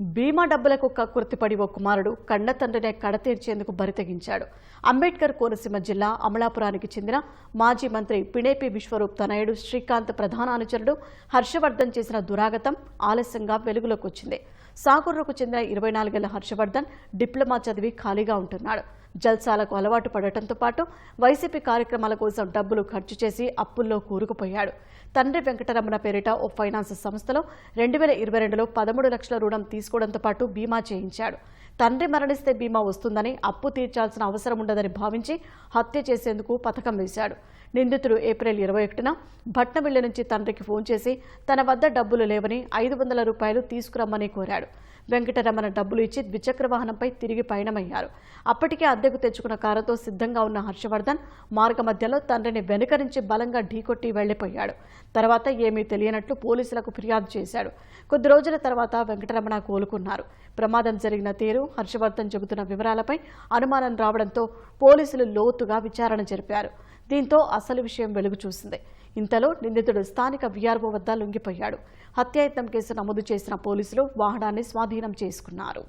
బీమా డబ్బులకు కక్కుర్తిపడి ఓ కుమారుడు కన్న తండ్రినే కడతీర్చేందుకు బరితెగించాడు అంబేద్కర్ కోనసీమ జిల్లా అమలాపురానికి చెందిన మాజీ మంత్రి పిణేపి విశ్వరూప్ తనయుడు శ్రీకాంత్ ప్రధాన అనుచరుడు హర్షవర్ధన్ చేసిన దురాగతం ఆలస్యంగా వెలుగులోకి వచ్చింది. సాగూరుకు చెందిన ఇరవై నాలుగేళ్ళ హర్షవర్ధన్ డిప్లొమా చదివి ఖాళీగా ఉంటున్నాడు. జల్సాలకు అలవాటు పడటంతో పాటు వైసీపీ కార్యక్రమాల కోసం డబ్బులు ఖర్చు చేసి అప్పుల్లో కూరుకుపోయాడు. తండ్రి వెంకటరమణ పేరిట ఓ ఫైనాన్స్ సంస్థలో రెండు వేల ఇరవై రెండులో పదమూడు లక్షల రుణం తీసుకోవడంతో పాటు బీమా చేయించాడు. తండ్రి మరణిస్తే బీమా వస్తుందని అప్పు తీర్చాల్సిన అవసరం ఉండదని భావించి హత్య చేసేందుకు పథకం వేశాడు. నిందితుడు ఏప్రిల్ ఇరవై ఒకటిన భట్నమిల్లి నుంచి తండ్రికి ఫోన్ చేసి తన వద్ద డబ్బులు లేవని ఐదు వందల రూపాయలు తీసుకురమ్మని కోరాడు. వెంకటరమణ డబ్బులు ఇచ్చి ద్విచక్ర వాహనంపై తిరిగి పయనమయ్యారు. అప్పటికే అద్దెకు తెచ్చుకున్న కారుతో సిద్ధంగా ఉన్న హర్షవర్ధన్ మార్గ మధ్యలో తండ్రిని వెనుక నుంచి బలంగా ఢీకొట్టి వెళ్ళిపోయాడు తర్వాత ఏమీ తెలియనట్లు పోలీసులకు ఫిర్యాదు చేశాడు. కొద్ది రోజుల తర్వాత వెంకటరమణ కోలుకున్నారు. ప్రమాదం జరిగిన తీరు హర్షవర్ధన్ చెబుతున్న వివరాలపై అనుమానం రావడంతో పోలీసులు లోతుగా విచారణ జరిపారు. దీంతో అసలు విషయం వెలుగు చూసింది. ఇంతలో నిందితుడు స్థానిక విఆర్ఓ వద్ద లొంగిపోయాడు. హత్యాయత్నం కేసు నమోదు చేసిన పోలీసులు వాహనాన్ని స్వాధీనం చేసుకున్నారు.